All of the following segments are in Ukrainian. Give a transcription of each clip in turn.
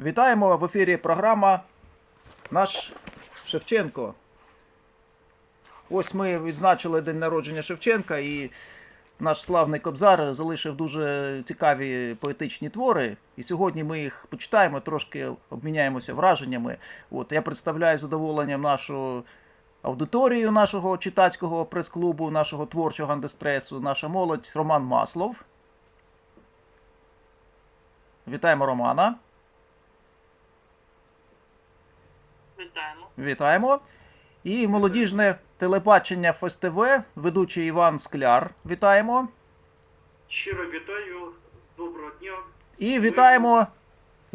Вітаємо в ефірі програма Наш Шевченко. Ось ми відзначили день народження Шевченка, і наш славний Кобзар залишив дуже цікаві поетичні твори. І сьогодні ми їх почитаємо, трошки обміняємося враженнями. От я представляю задоволенням нашу аудиторію нашого читацького прес-клубу, нашого творчого андестресу, наша молодь Роман Маслов. Вітаємо Романа. Вітаємо. І молодіжне телебачення ФСТВ, ведучий Іван Скляр. Вітаємо. Щиро вітаю, доброго дня. І вітаємо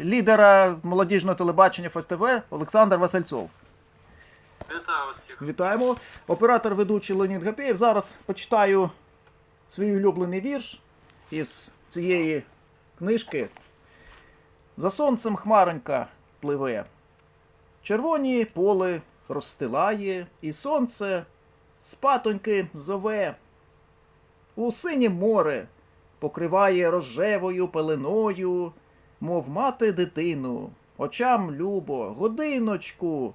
лідера молодіжного телебачення ФСТВ Олександр Васильцов. Вітаю усіх. Вітаємо. Оператор ведучий Леонід Гапєєв. Зараз почитаю свій улюблений вірш із цієї книжки. За сонцем хмаронька пливе. Червоні поли розстилає, і сонце спатоньки зове. У синє море покриває рожевою пеленою, мов мати дитину, очам любо, годиночку.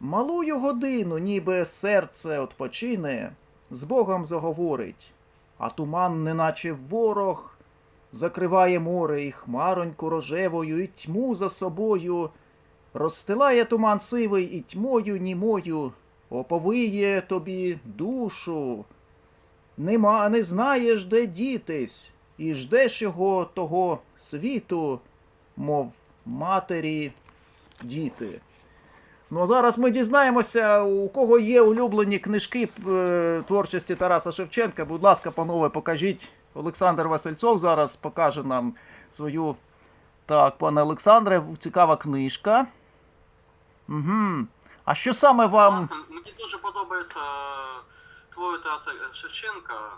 Малую годину, ніби серце отпочине, з Богом заговорить, а туман, неначе ворог, закриває море і хмароньку рожевою, і тьму за собою, розстилає туман сивий і тьмою німою, оповиє тобі душу. Нема, не знаєш, де дітись, і ждеш його того світу, мов матері діти. Ну а зараз ми дізнаємося, у кого є улюблені книжки е, творчості Тараса Шевченка. Будь ласка, панове, покажіть. Олександр Васильцов зараз покаже нам свою. Так, пане Олександре, цікава книжка. Угу. А що саме вам. Власне, мені дуже подобається твори Тараса Шевченка.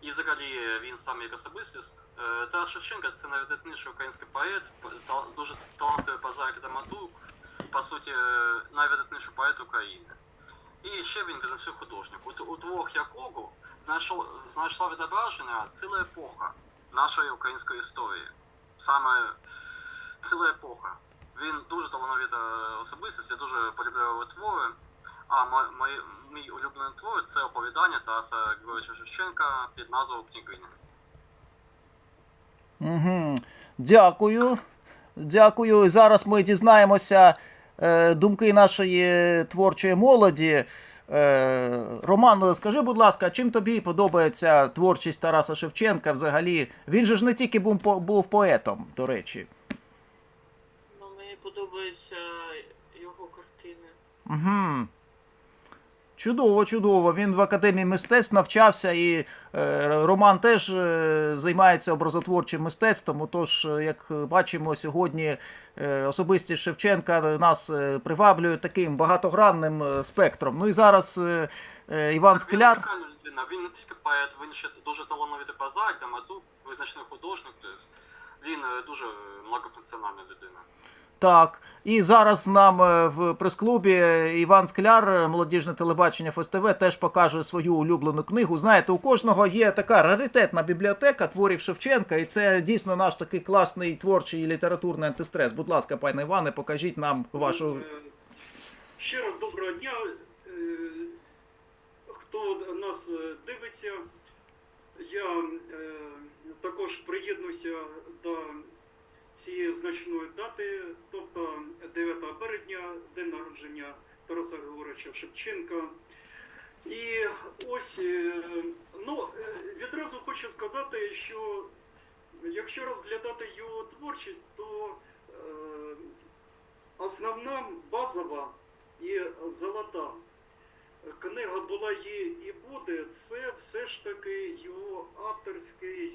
І взагалі він сам як особистість. Е, Тарас Шевченко це найвидатніший український поет, дуже талантливий прозаїк і драматург, по суті, е, найвидатніший поет України. І ще він визначний художник, у, т- у творах якого знайшло, знайшла відображення ціла епоха нашої української історії. Саме ціла епоха. Він дуже талановита особистість, я дуже полюбляю його твори. А мої- мій улюблений твор це оповідання Тараса Григоровича Шевченка під назвою Княгиня. Угу. Дякую. Дякую. Зараз ми дізнаємося е, думки нашої творчої молоді. Е, Роман, скажи, будь ласка, чим тобі подобається творчість Тараса Шевченка взагалі? Він же ж не тільки був поетом, до речі. Подобаються його картини. Угу. Чудово, чудово. Він в академії мистецтв навчався, і е, Роман теж е, займається образотворчим мистецтвом. Отож, е, як бачимо, сьогодні е, особистість Шевченка нас е, приваблює таким багатогранним е, спектром. Ну і зараз е, е, Іван Він Скляр. унікальна людина. Він не тільки поет, він ще дуже талановитий прозаїк, драматург, визначний художник. Тобто він е, дуже многофункціональна людина. Так, і зараз нам в прес-клубі Іван Скляр, молодіжне телебачення ФСТВ, теж покаже свою улюблену книгу. Знаєте, у кожного є така раритетна бібліотека творів Шевченка, і це дійсно наш такий класний творчий і літературний антистрес. Будь ласка, пане Іване, покажіть нам вашу. Е, Ще раз доброго дня. Е, Хто нас е, дивиться, я також приєднуюся до цієї значної дати, тобто 9 березня, день народження Тараса Григоровича Шевченка. І ось, е, ну, е, відразу хочу сказати, що якщо розглядати його творчість, то е, основна базова і золота книга була є і буде, це все ж таки його авторське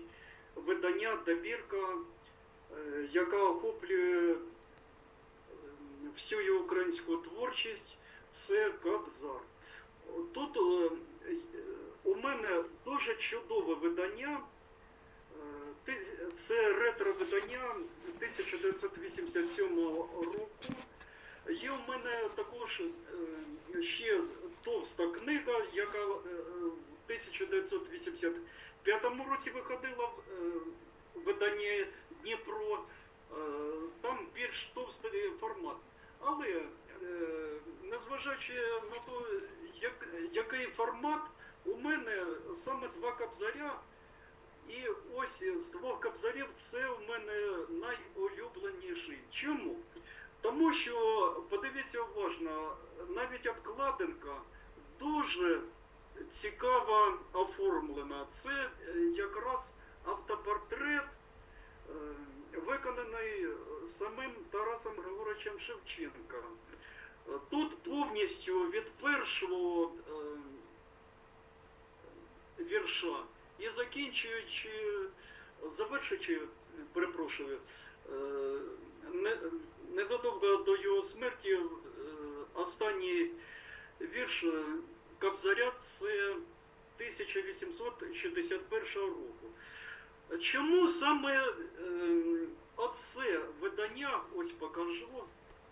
видання, добірка, яка охоплює е, всю українську творчість, це Кобзар. Тут е, е, у мене дуже чудове видання. Е, Це ретро-видання 1987 року. Є у мене також е, ще товста книга, яка е, в 1985 році виходила е, видання Дніпро. Е, Там більш товстий формат. Але е, незважаючи на те, як, який формат, у мене саме два кобзаря. І ось з двох кобзарів це у мене найулюбленіший. Чому? Тому що, подивіться уважно, навіть обкладинка дуже цікаво оформлена. Це якраз автопортрет, е, виконаний самим Тарасом Григоровичем Шевченка. Е, Тут повністю від першого е, вірша і закінчуючи, завершуючи, перепрошую, е, незадовго до його смерті, е, останній вірш е, Кобзаря це 1861 року. Чому саме е, оце видання, ось покажу,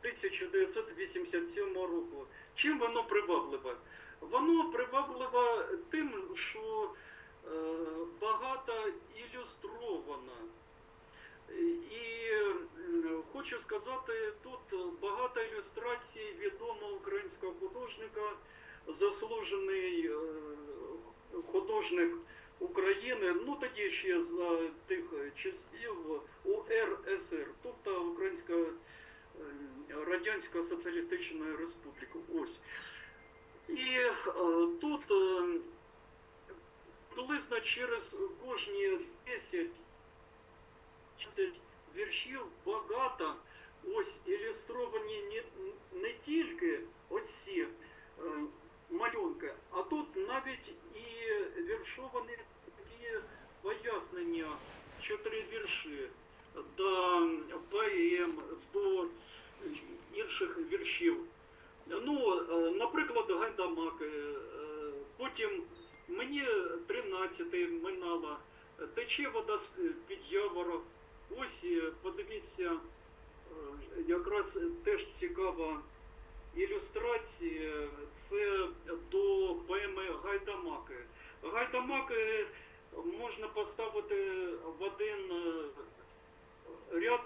1987 року, чим воно привабливе? Воно привабливе тим, що е, багато ілюстровано. І хочу сказати, тут багато ілюстрацій відомого українського художника, заслужений е, художник України, ну тоді ще за тих часів УРСР, тобто Українська е, Радянська Соціалістична Республіка. Ось. І е, тут е, приблизно через кожні 10 20 віршів багато ось ілюстровані не, не тільки оці е, малюнки, віршовані такі пояснення, чотири вірші до поем, до інших віршів. Ну, е, наприклад, Гайдамак, е, потім мені 13 минало, тече вода під яворок. Ось е, подивіться, якраз теж цікава ілюстрація. Це Гайдамаки. Гайдамаки можна поставити в один е, ряд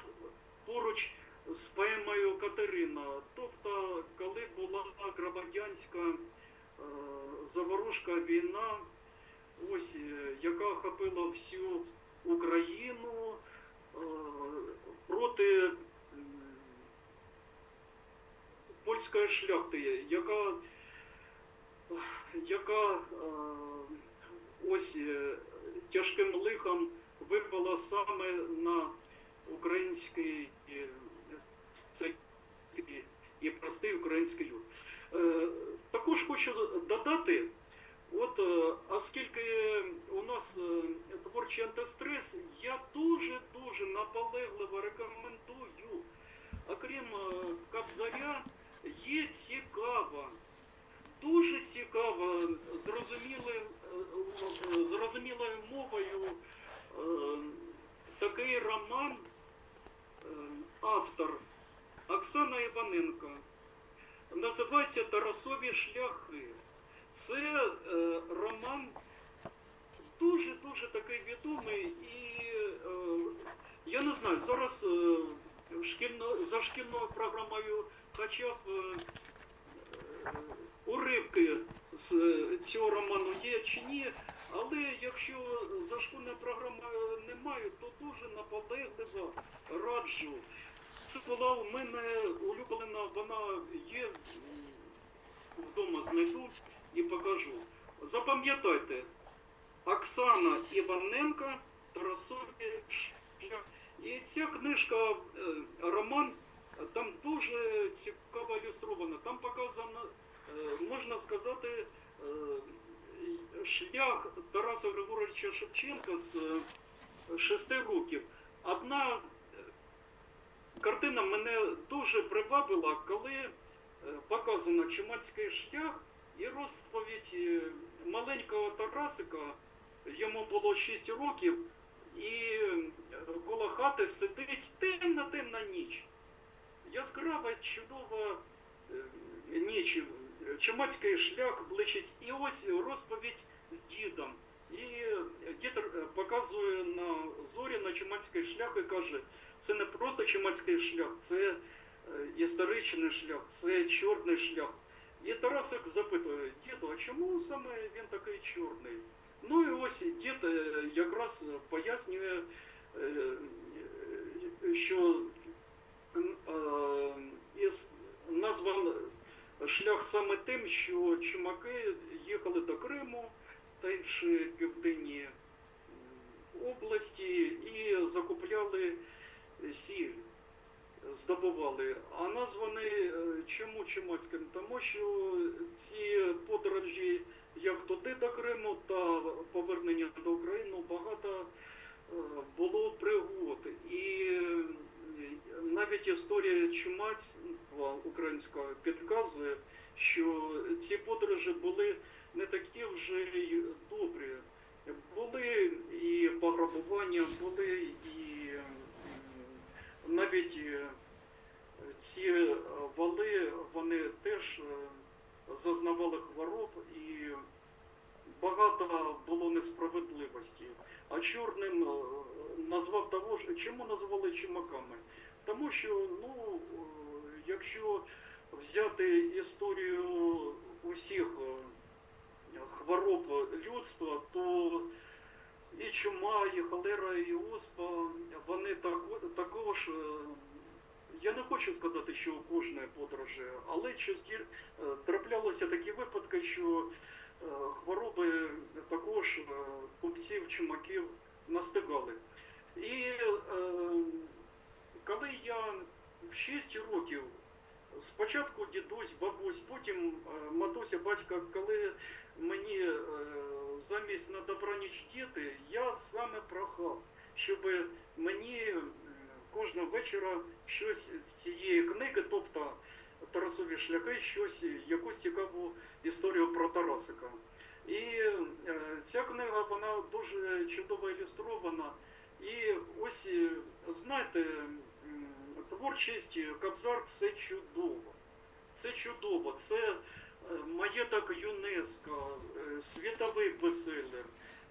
поруч з поемою Катерина. Тобто, коли була громадянська е, заворушка війна, ось е, яка охопила всю Україну е, проти польської шляхти, яка, яка е, ось е, тяжким лихом випала саме на український е, і простий український люд. Е, Також хочу додати, от оскільки у нас творчий антистрес, я дуже-дуже наполегливо рекомендую, окрім Кобзаря, є цікава, дуже цікава, зрозумілою, е, зрозумілою мовою е, такий роман е, автор Оксана Іваненко. Називається Тарасові шляхи. Це е, роман дуже-дуже такий відомий і е, я не знаю, зараз е, шкільно, за шкільною програмою хоча б е, е, уривки з е, цього роману є чи ні, але якщо за шкільною програмою немає, то дуже наполегливо раджу. Це була у мене улюблена, вона є вдома знайду і покажу. Запам'ятайте, Оксана Іваненко, Тарасові. І ця книжка, е, роман, там дуже цікаво ілюстрована. Там показано, можна сказати, е, шлях Тараса Григоровича Шевченка з е, шести років. Одна картина мене дуже привабила, коли е, показано чумацький шлях і розповідь е, маленького Тарасика, йому було 6 років, і е, коло хати сидить темна темна ніч. Яскрава, чудова е, ніч. Чумацький шлях блищить. І ось розповідь з дідом. І дід е, показує на зорі на чумацький шлях і каже, це не просто чумацький шлях, це е, історичний шлях, це чорний шлях. І Тарасик запитує, діду, а чому саме він такий чорний? Ну і ось дід е, якраз пояснює, е, е, що е, із шлях саме тим, що чумаки їхали до Криму та інші південні області і закупляли сіль, здобували. А названий е, чому чумацьким? Тому що ці подорожі як туди до Криму та повернення до України багато е, було пригод. І навіть історія чумацтва українського підказує, що ці подорожі були не такі вже й добрі. Були і пограбування, були і навіть е, ці вали, вони теж е, зазнавали хвороб і багато було несправедливості. А чорним е, назвав того ж, чому назвали чумаками? Тому що, ну, е, якщо взяти історію усіх е, хвороб людства, то і чума, і холера, і оспа, вони тако- також. Я не хочу сказати, що у кожної але часті траплялися такі випадки, що хвороби також е, купців, чумаків настигали. І е, коли я в 6 років, спочатку дідусь, бабусь, потім е, матуся, батька, коли мені е, замість на добраніч діти, я саме прохав, щоб мені е, кожного вечора щось з цієї книги, тобто Тарасові шляхи, щось, якусь цікаву історію про Тарасика. І е, ця книга вона дуже чудово ілюстрована. І ось е, знаєте, творчість Кобзар це чудово. Це чудово. Це е, маєток ЮНЕСКО, е, світовий бестселер,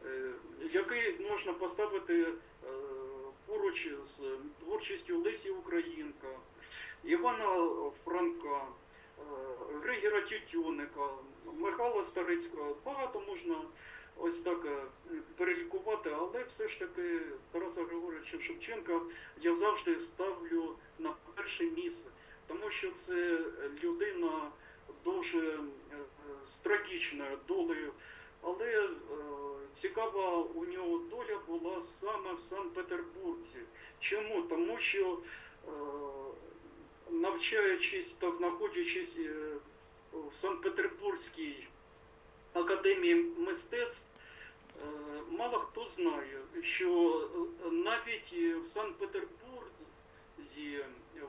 е, який можна поставити поруч з творчістю Лесі Українка, Івана Франка, е, Григора Тютюника, Михайла Старицького. Багато можна ось так е, перелікувати, але все ж таки Тараса Григоровича Шевченка я завжди ставлю на перше місце, тому що це людина дуже е, з трагічною долею. Але цікава у нього доля була саме в Санкт-Петербурзі. Чому? Тому що навчаючись та знаходячись е, в Санкт-Петербурзькій академії мистецтв, е, мало хто знає, що е, навіть в Санкт-Петербурзі,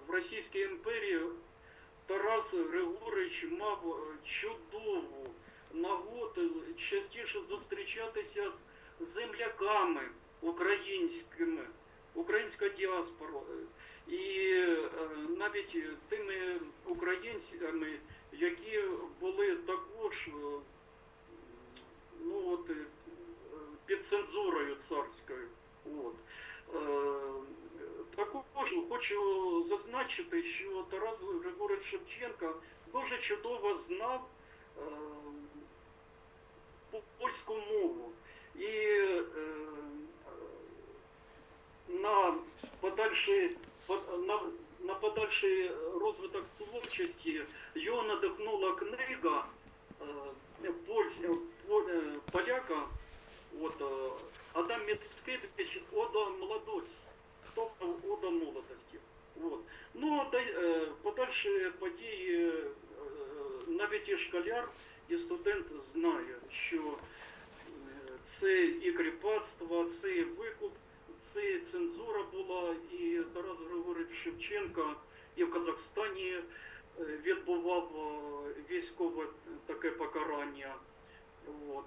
в Російській імперії, Тарас Григорович мав чудову нагоду частіше зустрічатися з земляками українськими, українська діаспора. І е, навіть тими українцями, які були також е, ну, от, е, під цензурою царською. От. Також хочу зазначити, що Тарас Григорович Шевченко дуже чудово знав по- польську мову. І на подальший, под- на, на подальший розвиток творчості його надихнула книга е, е, е, поляка от, е, Адам Міцкевич «Ода молодості», тобто «Ода молодості». От. Ну, а е, подальші події е, навіть і школяр, і студент знає, що е, це і кріпацтво, це і викуп, це цензура була, і Тарас Григорович Шевченко і в Казахстані е, відбував е, військове таке покарання. От.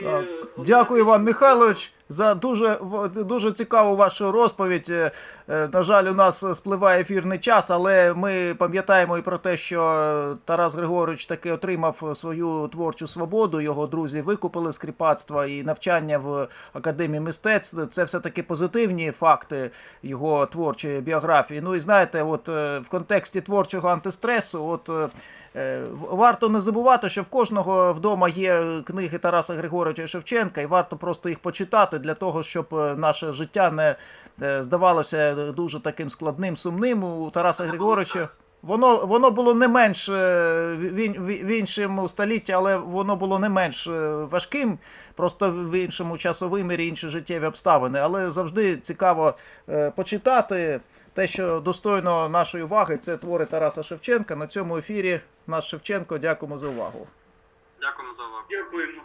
Так. е, Дякую, Іван Михайлович, за дуже, дуже цікаву вашу розповідь. Е, е, На жаль, у нас спливає ефірний час, але ми пам'ятаємо і про те, що Тарас Григорович таки отримав свою творчу свободу. Його друзі викупили з кріпацтва і навчання в академії мистецтв. Це все таки позитивні факти його творчої біографії. Ну і знаєте, от в контексті творчого антистресу, от. Е, Варто не забувати, що в кожного вдома є книги Тараса Григоровича Шевченка, і варто просто їх почитати для того, щоб е, наше життя не е, здавалося дуже таким складним, сумним. У Тараса Григоровича воно, воно було не менш е, в, іншому столітті, але воно було не менш важким, просто в іншому часовимірі, інші життєві обставини. Але завжди цікаво е, почитати. Те, що достойно нашої уваги, це твори Тараса Шевченка. На цьому ефірі наш Шевченко. Дякуємо за увагу. Дякуємо за увагу. Дякуємо.